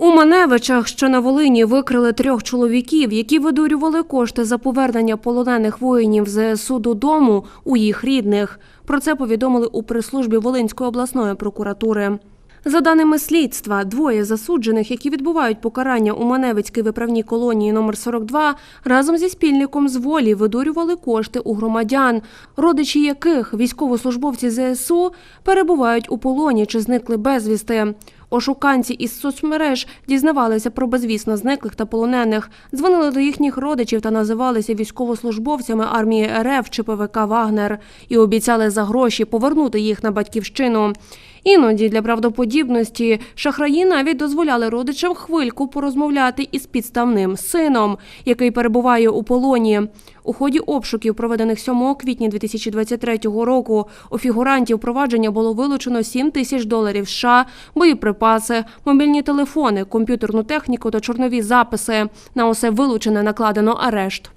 У Маневичах, що на Волині, викрили трьох чоловіків, які видурювали кошти за повернення полонених воїнів ЗСУ додому у їх рідних. Про це повідомили у прес-службі Волинської обласної прокуратури. За даними слідства, двоє засуджених, які відбувають покарання у Маневицькій виправній колонії номер 42, разом зі спільником з волі видурювали кошти у громадян, родичі яких військовослужбовці ЗСУ перебувають у полоні чи зникли безвісти. Ошуканці із соцмереж дізнавалися про безвісно зниклих та полонених, дзвонили до їхніх родичів та називалися військовослужбовцями армії РФ чи ПВК Вагнер і обіцяли за гроші повернути їх на батьківщину. Іноді для правдоподібності шахраї навіть дозволяли родичам хвильку порозмовляти із підставним сином, який перебуває у полоні. У ході обшуків, проведених 7 квітня 2023 року, у фігурантів провадження було вилучено 7 тисяч доларів США, боєприпаси, мобільні телефони, комп'ютерну техніку та чорнові записи. На усе вилучене накладено арешт.